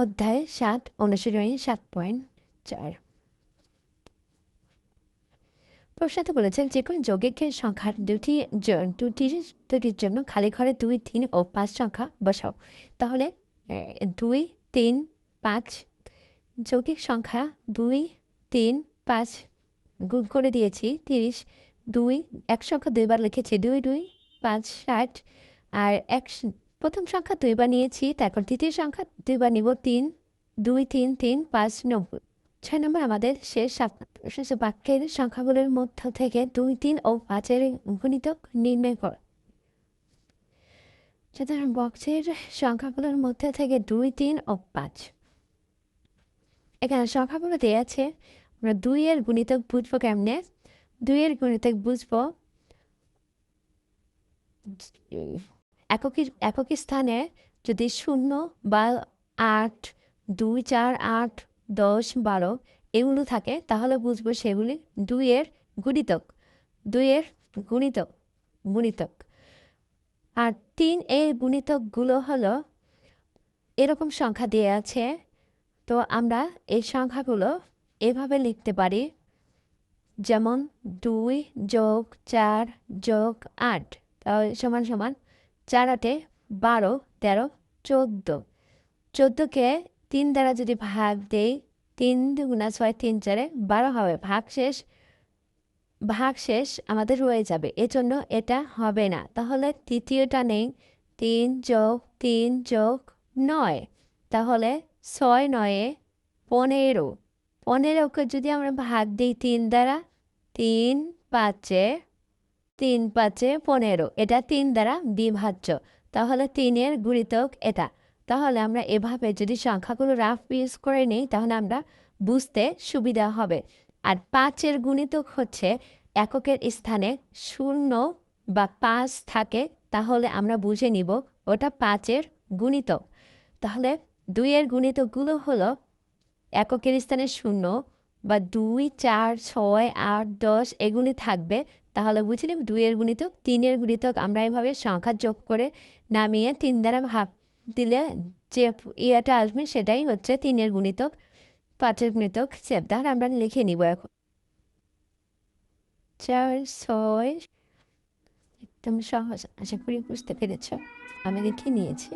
অধ্যায় সাত, অনুশীলনী সাত পয়েন্ট চার। প্রশ্নতে বলেছেন যে কোনো যৌগিক সংখ্যার দুটি দুটি দুটির জন্য খালি ঘরে দুই, তিন ও পাঁচ সংখ্যা বসাও। তাহলে দুই, তিন, পাঁচ, যৌগিক সংখ্যা দুই, তিন, পাঁচ গুণ করে দিয়েছি তিরিশ, দুই, এক সংখ্যা দুইবার লিখেছি, দুই দুই, পাঁচ, ষাট, আর এক প্রথম সংখ্যা দুইবার নিয়েছি, তারপর দ্বিতীয় সংখ্যা দুইবার নিব তিন, দুই, তিন তিন, পাঁচ, নব্বই। ছয় নম্বর আমাদের শেষ শেষ বাক্যের সংখ্যাগুলোর মধ্য থেকে দুই, তিন ও পাঁচের গুণিতক নির্ণয় কর। সাধারণ বক্সের সংখ্যাগুলোর মধ্যে থেকে দুই, তিন ও পাঁচ। এখানে সংখ্যাগুলো দেওয়া আছে, আমরা দুইয়ের গুণিতক বুঝব কেমনে? দুইয়ের গুণিতক বুঝব এককই এককই স্থানে যদি শূন্য বা আট, দুই, চার, আট, দশ, বারো এগুলো থাকে, তাহলে বুঝব সেগুলি দুইয়ের গুণিতক দুইয়ের গুণিতক গুণিতক। আর তিন এর গুণিতকগুলো হলো এরকম সংখ্যা দিয়ে আছে, তো আমরা এই সংখ্যাগুলো এভাবে লিখতে পারি, যেমন দুই যোগ চার যোগ আট সমান সমান চার আটে বারো, তেরো, চোদ্দ। চোদ্দোকে তিন দ্বারা যদি ভাগ দেই, তিন দুগুণা ছয়, তিন চারে বারো হবে। ভাগ শেষ ভাগ শেষ আমাদের রয়ে যাবে। এজন্য এটা হবে না। তাহলে তৃতীয়টা নেই, তিন যোগ তিন যোগ নয়। তাহলে ছয় নয়ে পনেরো। পনেরোকে যদি আমরা ভাগ দিই তিন দ্বারা, তিন পাঁচে তিন পাঁচে পনেরো। এটা তিন দ্বারা বিভাজ্য। তাহলে তিনের গুণিতক এটা। তাহলে আমরা এভাবে যদি সংখ্যাগুলো রাফ ইউজ করে নিই, তাহলে আমরা বুঝতে সুবিধা হবে। আর পাঁচের গুণিতক হচ্ছে এককের স্থানে শূন্য বা পাঁচ থাকে, তাহলে আমরা বুঝে নিব ওটা পাঁচের গুণিতক। তাহলে দুইয়ের গুণিতকগুলো হলো এককের স্থানে শূন্য বা দুই, চার, ছয়, আট, দশ এগুলি থাকবে। তাহলে বুঝে নেব দুইয়ের গুণিতক, তিনের গুণিতক আমরা এভাবে সংখ্যা যোগ করে নামিয়ে তিন দ্বারা ভাগ দিলে যে ইয়েটা আসবে সেটাই হচ্ছে তিনের গুণিতক, পাঁচের গুণিতক সেটার আমরা লিখে নিব এখন। চার, ছয়, একদম সহজ। আশা করি বুঝতে পেরেছ। আমি লিখে নিয়েছি।